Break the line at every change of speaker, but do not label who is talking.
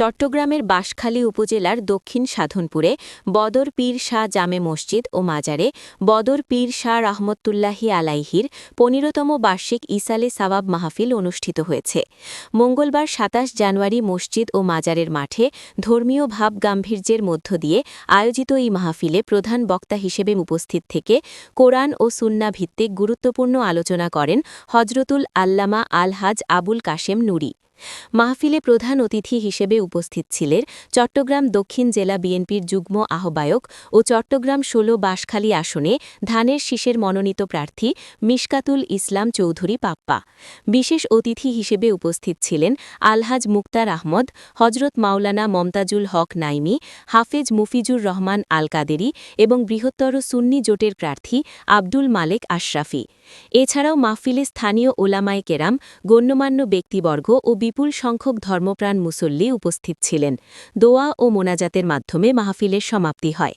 চট্টগ্রামের বাঁশখালী উপজেলার দক্ষিণ সাধনপুরে বদর পীর শাহ জামে মসজিদ ও মাজারে বদর পীর শাহ রহমতুল্লাহি আলাইহির পনেরোতম বার্ষিক ইসালে সাবাব মাহফিল অনুষ্ঠিত হয়েছে। মঙ্গলবার সাতাশ জানুয়ারি মসজিদ ও মাজারের মাঠে ধর্মীয় ভাব গাম্ভীর্যের মধ্য দিয়ে আয়োজিত এই মাহফিলে প্রধান বক্তা হিসেবে উপস্থিত থেকে কোরআন ও সুন্না ভিত্তিক গুরুত্বপূর্ণ আলোচনা করেন হজরতুল আল্লামা আলহাজ আবুল কাশেম নুরি। মাহফিলে প্রধান অতিথি হিসেবে উপস্থিত ছিলেন চট্টগ্রাম দক্ষিণ জেলা বিএনপির যুগ্ম আহ্বায়ক ও চট্টগ্রাম ষোলো বাঁশখালী আসনে ধানের শীষের মনোনীত প্রার্থী মিশকাতুল ইসলাম চৌধুরী পাপ্পা। বিশেষ অতিথি হিসেবে উপস্থিত ছিলেন আলহাজ মুক্তার আহমদ হজরত মাওলানা মমতাজুল হক নাইমি, হাফেজ মুফিজুর রহমান আল কাদেরি এবং বৃহত্তর সুন্নি জোটের প্রার্থী আব্দুল মালেক আশরাফি। এছাড়াও মাহফিলে স্থানীয় ওলামায় কেরাম, গণ্যমান্য ব্যক্তিবর্গ ও বিপুল সংখ্যক ধর্মপ্রাণ মুসল্লি উপস্থিত ছিলেন। দোয়া ও মোনাজাতের মাধ্যমে মাহফিলের সমাপ্তি হয়।